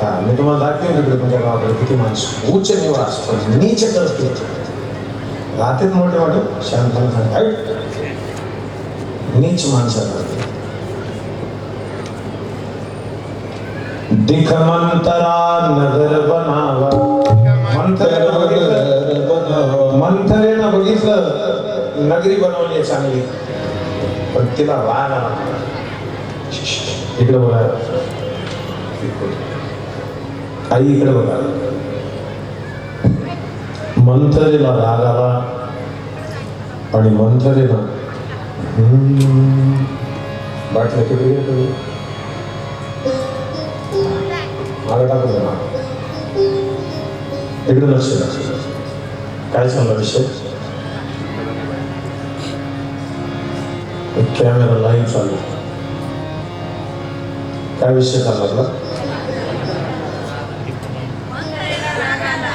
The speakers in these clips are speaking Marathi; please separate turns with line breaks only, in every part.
हा मी तुम्हाला दाखवेन इकडे तुमच्या गावाकडे किती माणसं? उच्च निवास पण नीच करते राहतेच मोठे मोठे शांत शांत नीच माणसं करते दिख मंतरा नगर बनावा. मंथरेनं बघितलं. मंथरेनं बघितलं. नगरी बनवली आहे चांगली. पण तिला राग आला. इकडे बघा आई इकडे बघा. मंथरेला राग आला आणि मंथरेला बाटल्या किती घेतो मागे टाकू द्या इकडे लक्ष द्या काय सांगा विषय? कॅमेरा लाईव्ह चालू. काय विषय चालला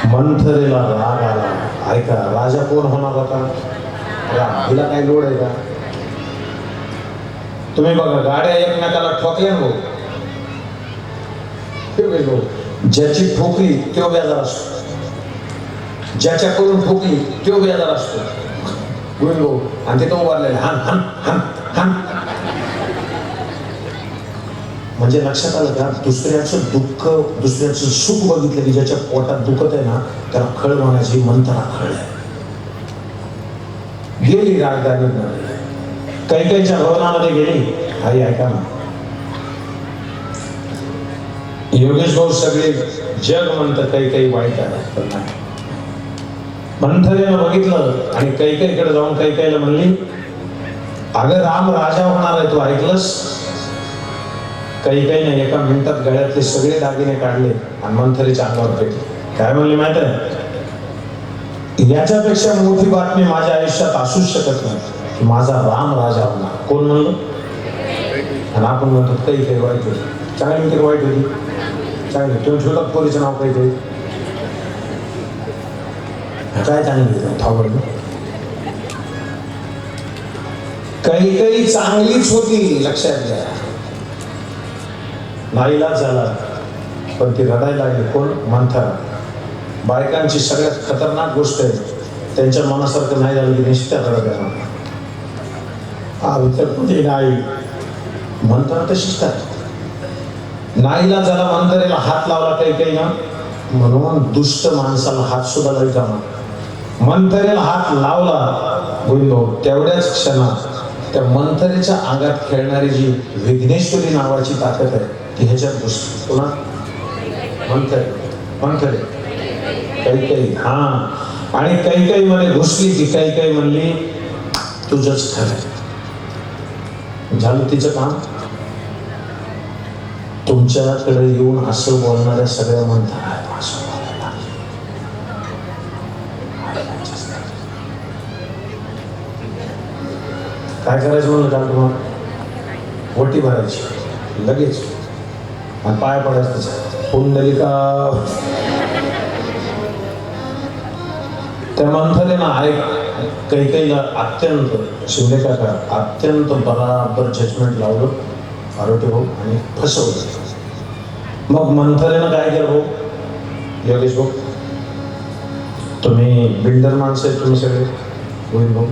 मंथरेला राग आला ऐका राजा कोण होणार होता राम हिला काय लोड आहे का तुम्ही बघा गाड्या एकमेकाला ठोकल्या भाऊ. ज्याची ठोकली तो बेजार असतो ज्याच्याकडून ठोकली तो बेजार असतो गोविंद भाऊ आणि तिथं उभारलेले हान हान हान हान म्हणजे लक्षात आलं का दुसऱ्याचं दुःख दुसऱ्याचं सुख बघितलं की ज्याच्या पोटात दुखत आहे ना त्याला खळ म्हणायची मंत्रा खळ आहे. गेली राजधानी काही काहीच्या भवनामध्ये गेली. आई ऐका ना. योगेश भाऊ सगळे जग म्हणतं काही काही वाईट आहे पण मंथरेनं बघितलं आणि काही काहीकडे जाऊन काही काहीला म्हणली अगं राम राजा होणार आहे तू ऐकलंस? काही काही नाही एका मिनिटात गळ्यातले सगळे दागिने काढले आणि मंथरीच्या अंगावर फेकले. काय म्हणले माहीत आहे याच्यापेक्षा मोठी बातमी माझ्या आयुष्यात असूच शकत नाही की माझा राम राजा होणार. कोण म्हणलो? आणि आपण म्हणतो काही काही वाईट होती चांगली मित्र वाईट होती. चांगली. तुम्ही ठेवतात पोरीचं नाव काही काही काय चांगली होती? काही काही चांगलीच होती लक्षात घ्या. नाईलाज झाला. पण ती रडायला लागली. कोण? म्हणता बायकांची सगळ्यात खतरनाक गोष्ट आहे. त्यांच्या मनासारखं नाही झालं की निश्चित रडायला येणार हा नाही म्हणताना ते शिकतात नाईला झाला मंथरेला हात लावला काही काही ना? म्हणून दुष्ट माणसाला हात सुद्धा लावता जाणार मंथरेला हात लावला. गुंडो तेवढ्याच क्षणात त्या मंथरेच्या अंगात खेळणारी जी विघ्नेश्वरी नावाची ताकद आहे ती ह्याच्यात घुसली पुन्हा मंथरे. मंथरे. काही काही हा. आणि काही काही म्हणे घुसली ती काही काही म्हणली तुझंच खरं झालं तिचं काम? तुमच्याकडे येऊन असं बोलणाऱ्या सगळ्या म्हणतात असं बोलायला लागले. काय करायचं म्हणलं काल तुम्हाला वटी भरायची. लगेच. आणि पाय पडायचं पुंडलिका. त्या मंथाने ना ऐक काही काहीला अत्यंत शिंदे काका अत्यंत बराबर जजमेंट लावलं. आरोग्य भाऊ आणि फसवलं. मग मंथरेनं काय केलं भाऊ? योगेश भाऊ तुम्ही बिल्डर माणसं आहेत तुम्ही सगळे गोविंद भाऊ.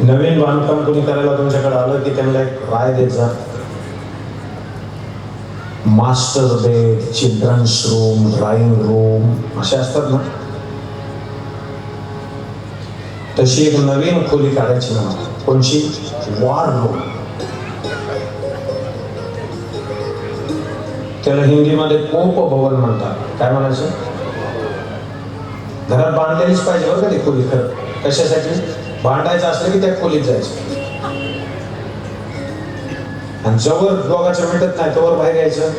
नवीन बांधकाम कोणी करायला तुमच्याकडे आलं की त्यांना एक राय देत जा. Master bed children's room drawing room असे असतात ना? तशी एक नवीन खोली काढायची ना कोणची वॉर रूम त्याला हिंदीमध्ये कोप भवन म्हणतात. काय म्हणायचं? घरात बांधलेलीच पाहिजे बरं का ती खोली खरं? कशासाठी? भांडायचं असलं की त्या खोलीत जायचं. आणि जवळ दोघांच्या भेटत नाही तोवर बाहेर यायचं.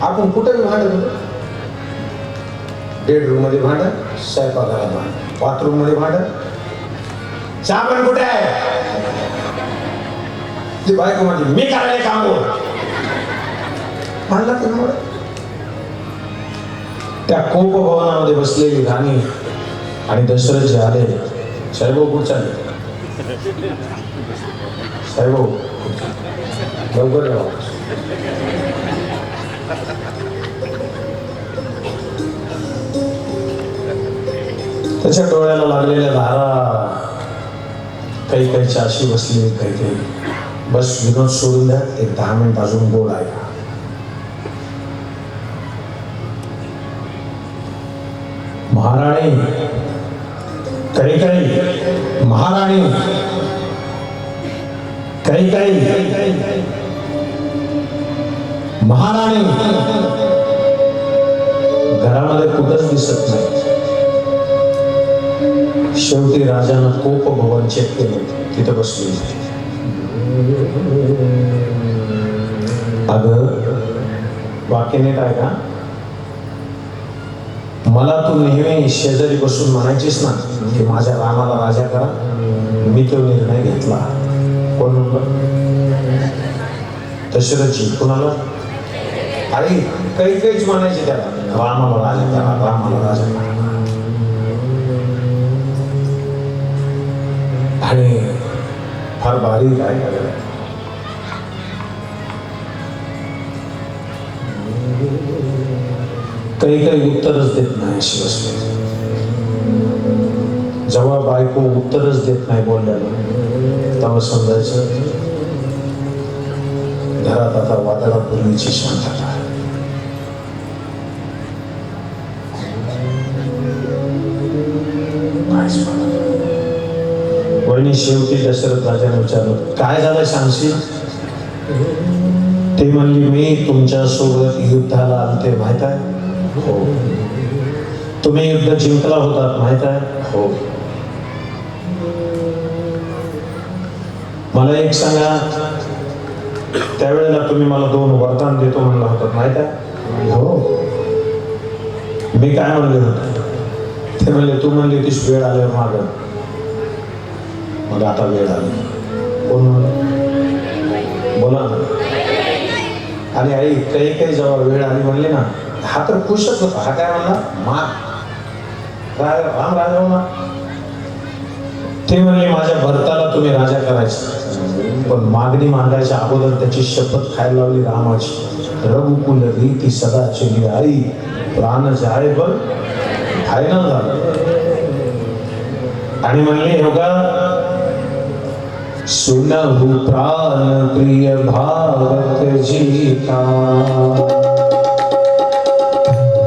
आपण कुठेही भांडत होतो? बेडरूममध्ये भांड स्वयंपाकघरात भांड बाथरूममध्ये भांड साबण पण कुठे आहे? ती बायको म्हणजे मी करायला काम भांडला मग? त्या कोप भवनामध्ये बसलेली राणी आणि दशरथ जे आले सर्व कुठे साहेब लवकर यावं त्याच्या डोळ्याला लागलेल्या धारा काही काही चारशी बसली काही काही बस विनोद सोडून द्या एक दहा मिनिट अजून गोड आहे महाराणी काही काही महाराणी काही काही महाराणी घरामध्ये कुठंच दिसत नाही. शेवटी राजानं कोप भवन चेक केले. तिथं बसली. अग वाक्यने वाक्य आहे का? मला तू नेहमी शेजारी बसून म्हणायचीस ना की माझ्या रामाला राजा करा. मी तो निर्णय घेतला. कोण? म्हणलं दशरथजी कुणाला? अरे काही काहीच म्हणायचे त्याला. रामाला राजा त्याला रामाला राजा. आणि फार भारी काय करायला? काही काही उत्तरच देत नाही अशी बसले जेव्हा बायको उत्तरच देत नाही बोलल्याला त्यामुळे समजायचं घरात आता वादळापूर्वीची शांतता वहिनी शेवटी दशरथ राजाने विचारलं काय झालं सांगशील ते म्हणली मी तुमच्यासोबत युद्धाला आलते माहीत आहे? हो. तुम्ही युद्ध जिंकला होता माहीत आहे? हो. मला एक सांगा. त्यावेळेला तुम्ही मला दोन वरदान देतो म्हणला होता माहीत आहे? हो. मी काय म्हणले होते? ते म्हणले तू म्हणले तीच वेळ आल्यावर माग. मग आता वेळ आली. कोण? बोला ना. आणि आई काही काही जेव्हा वेळ आली म्हणली ना हा तर खुशच होता. हा काय म्हणला? माग. राज राम राजा ते म्हणले माझ्या भरताला तुम्ही राजा करायचे. पण मागणी मांडायच्या अगोदर त्याची शपथ खायला लावली रामाची. रघुकुल रीती सदा चली आई प्राण जाय पण आहे ना झालं आणि म्हणले हे बघा सुनहु प्राण प्रिय भारत जीता.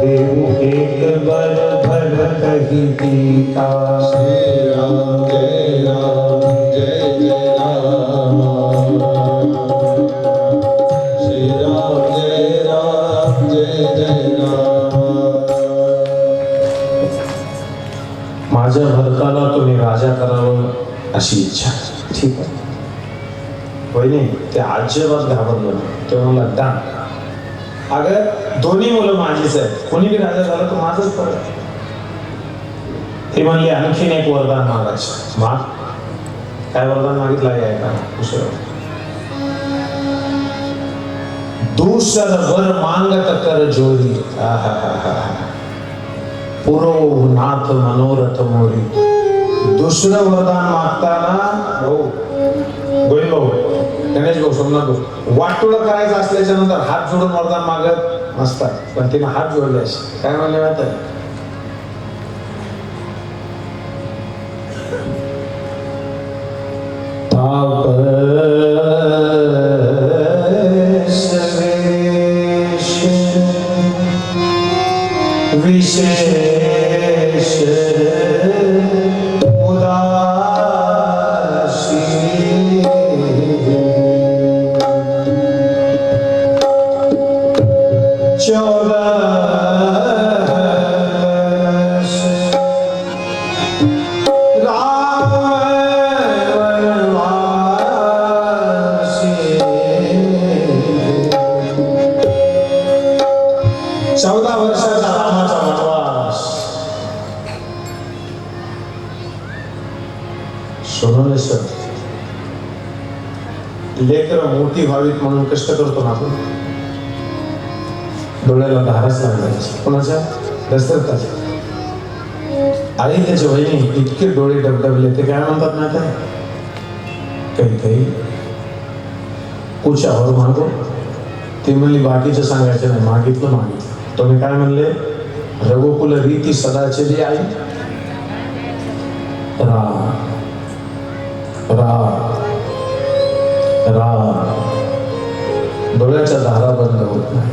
देव एक बर भरत ही गीता. अशी इच्छा ठीक आहे बहिणी ते अजिबात घाबरलं नाही ते मला दान अगं दोन्ही मुलं माझीच आहेत कोणी बी राजा झाला तर माझंच पडत ते म्हणले आणखीन एक वरदान मागायचं माग काय वरदान मागितलं आहे का दुसरं दूसर वर मांगत कर जोरी आहाहाहा. पुरो नाथ मनोरथ मोरी दुसरं वरदान मागताना भाऊ गोविंद भाऊ गणेश भाऊ सोमनाथ भाऊ वाटोळ करायचं असल्याच्या नंतर हात जोडून वरदान मागत नसतात पण तिने हात जोडले असे. काय म्हणले माहीत चौदा रामाचा वनवास सोनवणे सर लेकर मोठी व्हावीत म्हणून कष्ट करतो ना आपण? डोळ्याला धाराच लागला. कोणाचा? दशरथाच्या आई त्याच्या बहिणी इतके डोळे डबडबले ते काय म्हणतात ना काही काही कुछ और मागो. ती म्हणली बाकीचं सांगायचं नाही. मागितलं मागितलं. तुम्ही काय म्हणले? रघुकुल रीती सदाचे जे आई? रा रा रा. डोळ्याच्या धारा बंद होत नाही.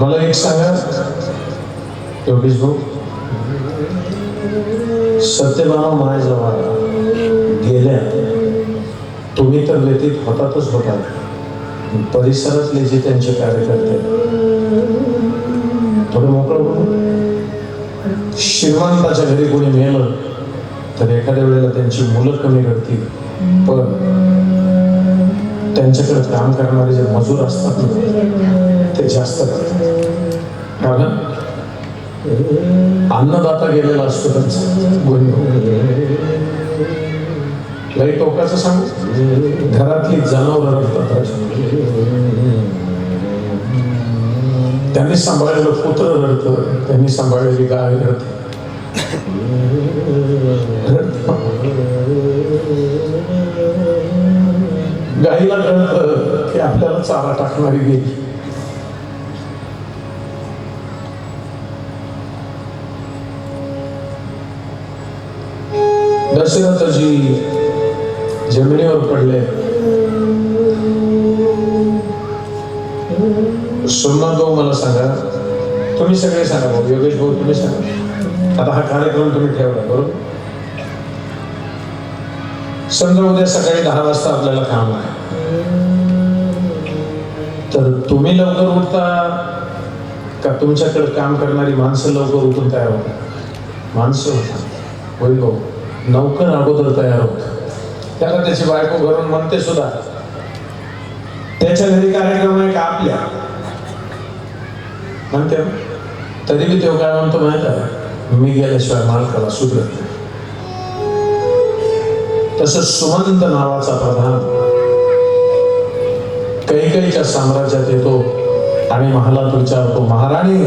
मला एक सांगा? योगेश भाऊ सत्यभामा मायजवळ गेल्या. तुम्ही तर व्यतीत होतातच होता परिसरातले जे त्यांचे कार्यकर्ते थोडं मोकळं बोलू श्रीमंताच्या घरी कोणी नेलं तर एखाद्या वेळेला त्यांची मुलं कमी करतील पण त्यांच्याकडे काम करणारे जे मजूर असतात ते जास्त करतात. कारण अन्नदाता गेलेला असतो त्यांचा. लई टोकाचं सांगू? घरातली जनावर रडतात. त्यांनी सांभाळलेलं कुत्र रडतं त्यांनी सांभाळलेली गाय रडते. गाईला कळत की आपल्याला चारा टाकणारी गेली. दशरथजी जमिनीवर पडले. सोमनाथ भाऊ मला सांगा. तुम्ही सगळे सांगा भाऊ. योगेश भाऊ तुम्ही सांगा. आता हा कार्यक्रम तुम्ही ठेवला बरोबर? समजा उद्या सकाळी दहा वाजता आपल्याला काम आहे. तर तुम्ही लवकर उठता का तुमच्याकडे काम करणारी माणसं लवकर उठून तयार होतात? माणसं होतात. होईल भाऊ. नौकर अगोदर तयार होतात. त्याला त्याची बायको घरून म्हणते सुद्धा. त्याच्या घरी कार्यक्रम आहे का आपल्या? म्हणते तरी मी तेव्हा काय म्हणतो माहीत आहे? मी गेल्याशिवाय मालकाला सुधरत नाही. तसं सुमंत नावाचा प्रधान. कैकईच्या साम्राज्यात येतो आणि महालात विचारतो महाराणी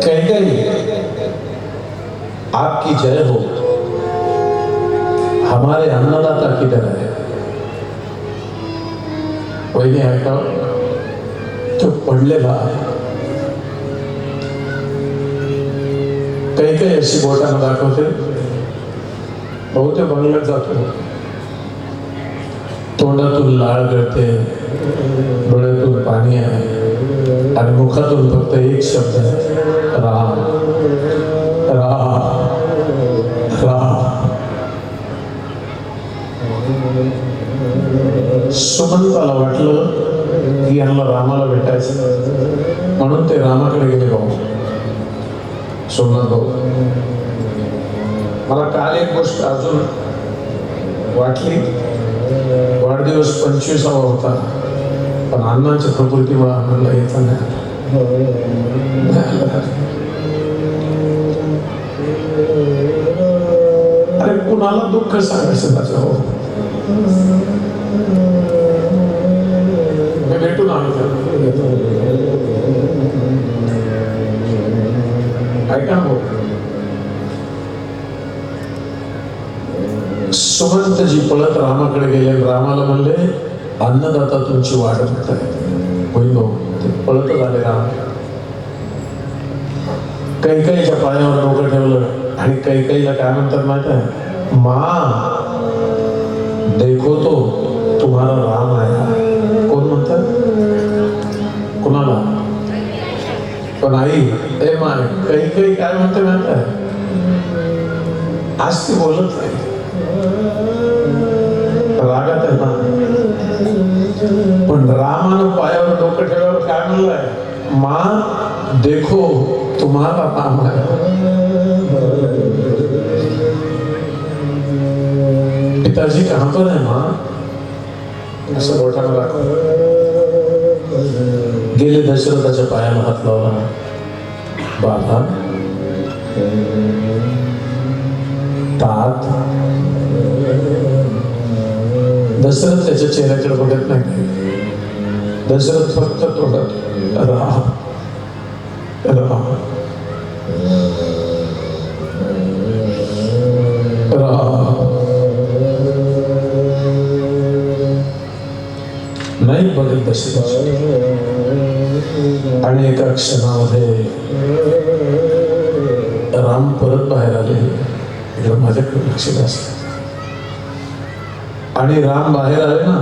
कैकई. आपकी जय हो. हमारे अन्नदाता किधर है? वहिनी ऐका तो पडलेला काही काही अशी बोटानं दाखवते बहुते ते बंगल्यात जातो तोंडातून लाळ गळते डोळ्यातून पाणी आहे आणि मुखातून फक्त एक शब्द आहे राम। राम। सुमंताला वाटलं की यांना रामाला भेटायचं. म्हणून ते रामाकडे गेले भाऊ. सोमनाथ भाऊ. मला काल एक गोष्ट अजून वाटली. वाढदिवस पंचवीसावा होता. पण अण्णाच्या मला आम्हाला येता नाही. अरे कुणाला दुःख सांगायचं त्याचं हो भेटून आलो त्याला. ऐका हो भाऊ. सुमंतजी पळत रामाकडे गेले. रामाला म्हणले अन्नदाता तुमची वाट बघत आहे होईल ते पळत झाले राम. काही काहीच्या पायावर डोकं ठेवलं. आणि काही काहीला काय म्हणतात माहीत आहे? मा देखो तो तुम्हाला राम आया कुणाला पण आई ए माय काही काही काय म्हणते आहे आज ती बोलत नाही रागात आहे ना पण रामानं पायावर डोकं ठेवल्यावर काय म्हणलंय मा देखो तुम्हाला राम आहे पिताजी कहाँ पर है माँ बोटानं दाखव गेले दशरथाच्या पायाला हात लावला बाधा. तात. दशरथ त्याच्या चेहऱ्याकडे बघत नाही. दशरथ फक्त तोडत राहा. राम राम नाही बघेल आणि एका क्षणामध्ये राम परत बाहेर आले. इकडे माझ्याकडे लक्ष द्या आणि राम बाहेर आले ना.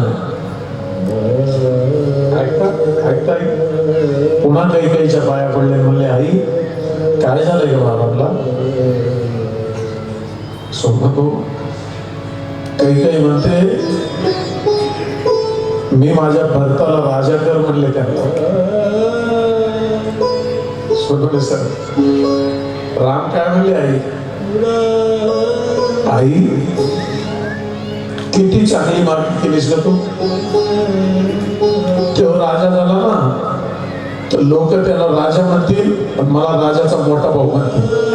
ऐकता पुन्हा काही काहीच्या पाया पडले. म्हणले आई काय झालंय गे बाबाला? सोबत हो. काही काही म्हणते मी माझ्या भरताला राजा कर म्हणले त्याला सर राम काय म्हणले आई? आई किती चांगली मागणी केलीस ना तू? तेव्हा राजा झाला ना तर लोक त्याला राजा म्हणतील पण मला राजाचा मोठा भाऊ म्हणतील.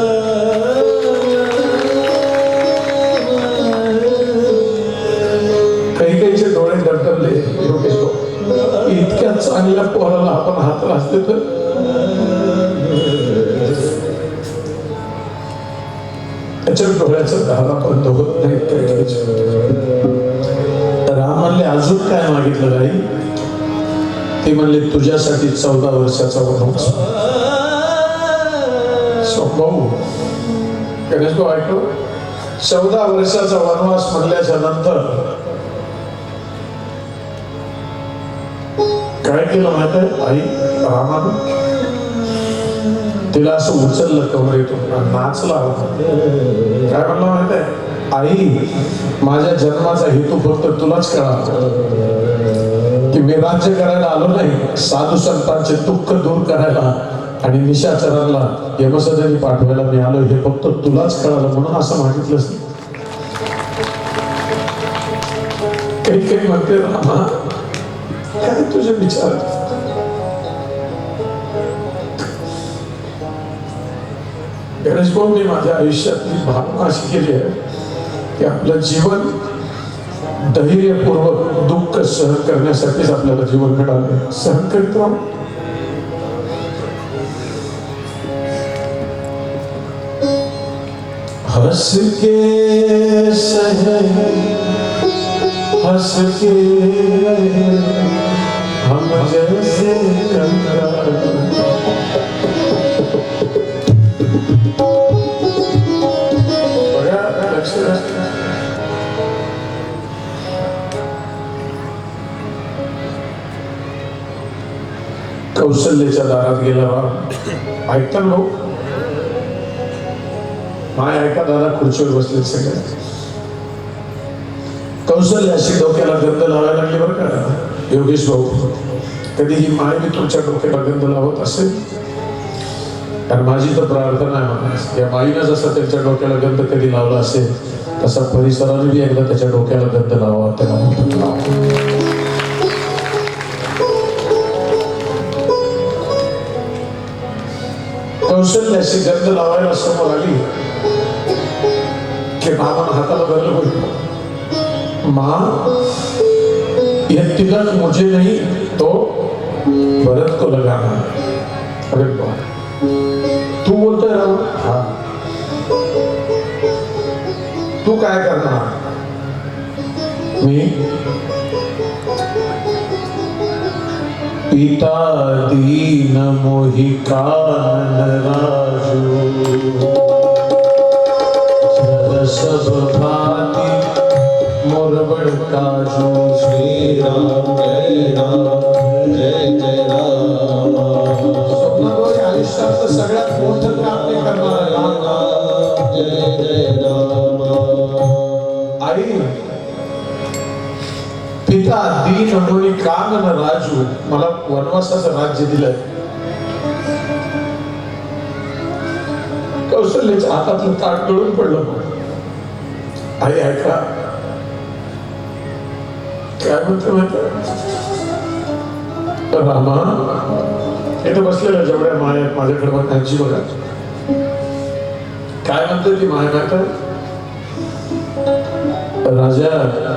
इतक्या पोराला आपण हात असते तर? त्याच्या डोळ्याचा धारा बंद होत नाही राम म्हणले अजून काय मागितलं काही ते म्हणले तुझ्यासाठी चौदा वर्षाचा वनवास. भाऊ गणेश भाऊ ऐकलो? चौदा वर्षाचा वनवास म्हणल्याच्या नंतर काय केलं माहीत आहे? आई रामानं तिला असं उचललं कमरेतून नाचला काय म्हणलं माहीत आहे? आई माझ्या जन्माचा हेतू फक्त तुलाच कळा की मी राज्य करायला आलो नाही साधू संतांचे दुःख दूर करायला आणि निशाचरांना यमसदनी पाठवायला मी आलो हे फक्त तुलाच कळालं म्हणून असं मागितलंच काही काही म्हणते रामा. काय तुझे विचार गणेश भाऊ मी माझ्या आयुष्यातली भावना अशी केली आहे की आपलं जीवन धैर्यपूर्वक दुःख सहन करण्यासाठीच आपल्याला जीवन मिळालं सहन करीत राहू हंस के सहे हंस के कौशल्याच्या दारात गेला बा. ऐकता भाऊ? माय ऐका दादा खुर्चीवर बसले सगळे. कौशल्याशी डोक्याला गंध लावायला लागली बरं का? योगेश भाऊ. कधी ही माय मी तुमच्या डोक्याला गंध लावत असेल कारण माझी तर प्रार्थना आहे म्हणा या माईनं जसं त्यांच्या डोक्याला गंध कधी लावला असेल तसा परिसराने बी एकदा त्याच्या डोक्याला गंध लावा त्याला कौशल्याशी गंध लावायला समोर आली की बाबा हाताला धरलं होईल. मा हे तिलक मुझे नाही तो भरत को लगाना अरे तू बोलतोय राहुल हा. तू काय करणार? मी? पिता दीन मोहि का राजू सब सीता दीन म्हणून कानन राजू मला वनवासाचं राज्य दिलंय. कौशल्याच्या हातातलं ताट गळून पडलं आई ऐका. काय म्हणतो माहीत रामा इथं बसलेल्या जेवढ्या माया माझ्याकडे बघ त्यांची बघा. काय म्हणतो ती माया माहीत राजा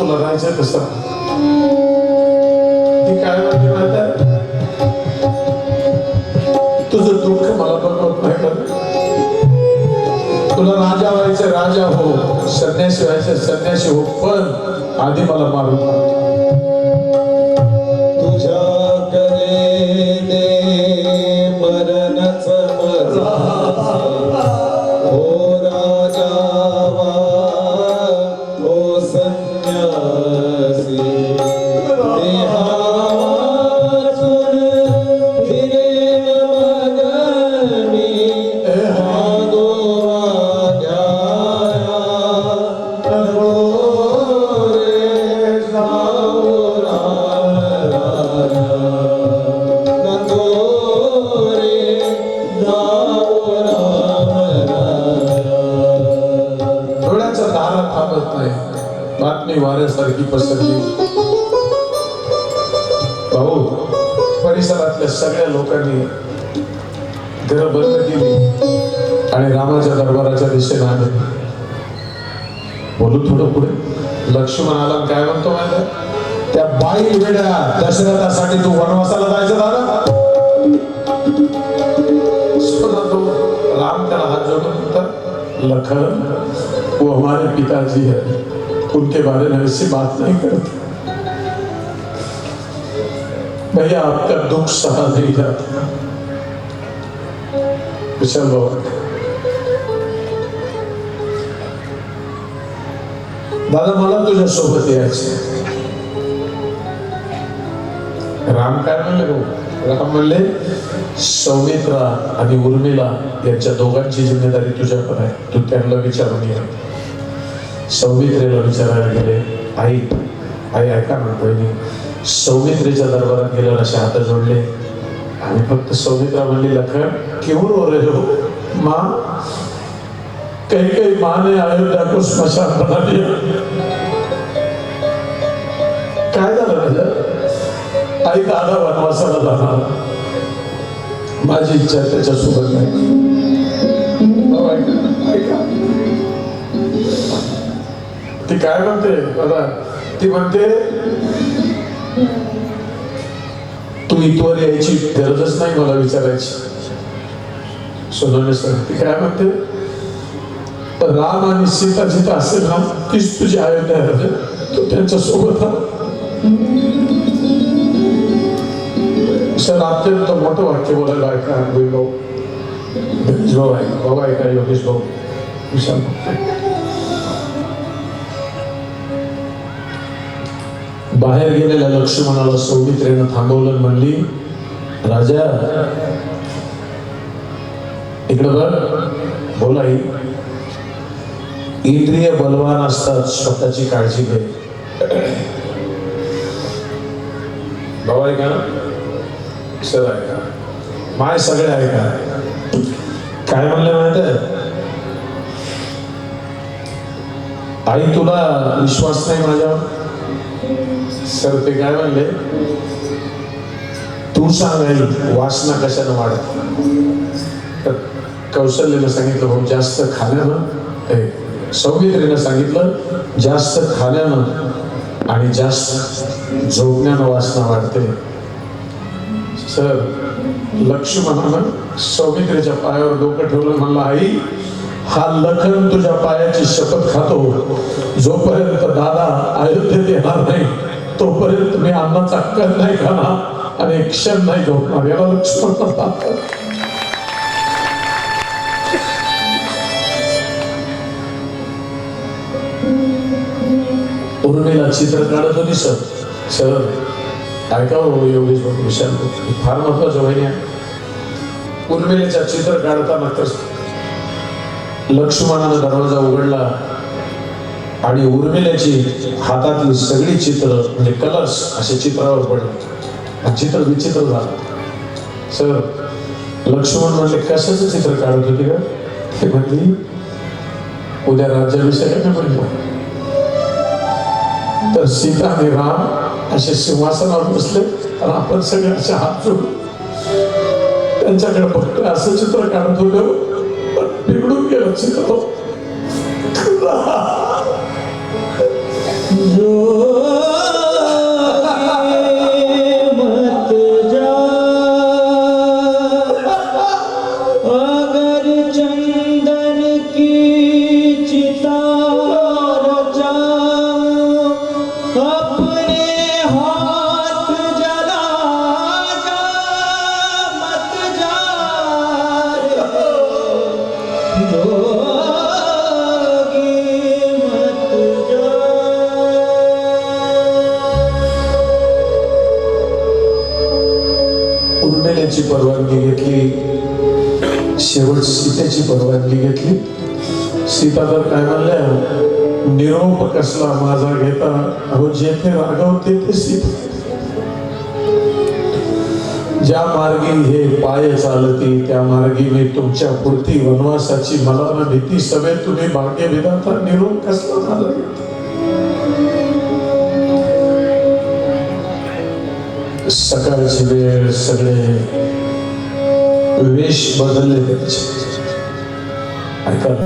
तुला राहायचं तसं ती काय म्हणते माहिती आहे? तुझं दुःख मला बघवत नाही तुला राजा व्हायचं राजा हो संन्यासी व्हायचं संन्यासी हो पण आधी मला मारून धारा थांबत नाही बातमी वाऱ्यासारखी पसरली. भाऊ परिसरातल्या सगळ्या लोकांनी घर बंद केली आणि रामाच्या दरबाराच्या दिशेने आले. बोलू थोडं पुढे. लक्ष्मण आला काय म्हणतो माहिती त्या बाई वेड्या दशरथासाठी तू वनवासाला जायचं दादा सुना तो राम त्याला हात जोडून कहता लखन वो हमारे पिताजी है। उनके बारे में ऐसी बात नहीं करते। भैया आपका दुख सहा नहीं जाता दादा मला तुझ्या सोबत राम काय म्हणले राम म्हणले? सौमित्रा आणि उर्मिला यांच्या दोघांची ज़िम्मेदारी तुझ्याकडे आहे. तू त्यांना विचारून ये. सौमित्रेला विचारायला गेले आई आई ऐका ना पहिली सौमित्रेच्या दरबारात गेल्यावर असे हात जोडले आणि फक्त सौमित्रा म्हणली लखन क्यों रो रहे हो? माँ काही काही माँ अयोध्या को स्मशान बना दिया काय झालं राजा आई दादा वनवासाला जाणार. माझी इच्छा त्याच्यासोबत नाही हो, ऐका. ती काय म्हणते? बघा ती म्हणते तू इथवर यायची गरजच नाही मला विचारायची. सोनवणे सर ती काय म्हणते? राम आणि सीता जिथं असेल ना तीच तुझी अयोध्या राहते तो त्यांच्यासोबत सर अत्यंत मोठं वाक्य बोलायला ऐका भाऊ बाबा भाऊ ऐका ऐका योगेश भाऊ. विशाल बाहेर गेलेल्या लक्ष्मणाला सौमित्रेनं थांबवलं म्हणली राजा इकडं बघ बोलाई इंद्रिय बलवान असतात स्वतःची काळजी घे. भाऊ का सर ऐका. माय सगळे आहे का काय म्हणले माहीत आहे? आई तुला विश्वास नाही माझ्यावर? सर ते काय म्हणले? तू सांग आई वासना कशानं वाढत? तर कौशल्यानं सांगितलं भाऊ जास्त खाण्यानं ए, सौमित्रीनं सांगितलं जास्त खाण्यानं आणि जास्त झोपण्यानं वासना वाढते. सर लक्ष्मणानं सौमित्रीच्या पायावर डोकं ठेवलं म्हणलं आई हा लखन तुझ्या पायाची शपथ खातो जोपर्यंत दादा अयोध्येत येणार नाही. तोपर्यंत मी आम्हा कण नाही खाणार आणि क्षण नाही झोपणार याला लक्ष म्हणतात उर्मिला चित्र काढत होती सर. सर ऐकावं हो योगेश बाबू विशाल फार महत्वाचं वहिनी आहे. उर्मिलेच्या चित्र काढताना तर लक्ष्मणानं दरवाजा उघडला. आणि उर्मिलेची हातातली सगळी चित्र म्हणजे कलर्स असे चित्रावर पडले चित्र विचित्र झालं. सर लक्ष्मण म्हणले कशाचं चित्र काढत होते का? ते म्हणली उद्या राज्याभिषेकाने म्हणलं तर सीता आणि राम असे सिंहासनावर बसले आणि आपण सगळे असे हात जोडू त्यांच्याकडे फक्त असं चित्र काढत होतो पण बिघडून गेलं चित्र.
সূর্য
उर्मिलेची परवानगी घेतली. शेवट सीतेची परवानगी घेतली. सीता तर काय म्हणल्या निरोप कसला माझा घेता? अहो जेथे राघव तेथे सीता. ज्या मार्गी हे पाय चालती त्या मार्गी मी तुमच्या पुरती वनवासाची मला ना भीती सवे तुम्ही भाग्य विधाता निरोप कसला झाला? घेता सकाळची वेळ सगळे वेश बदलले त्यांचे ऐका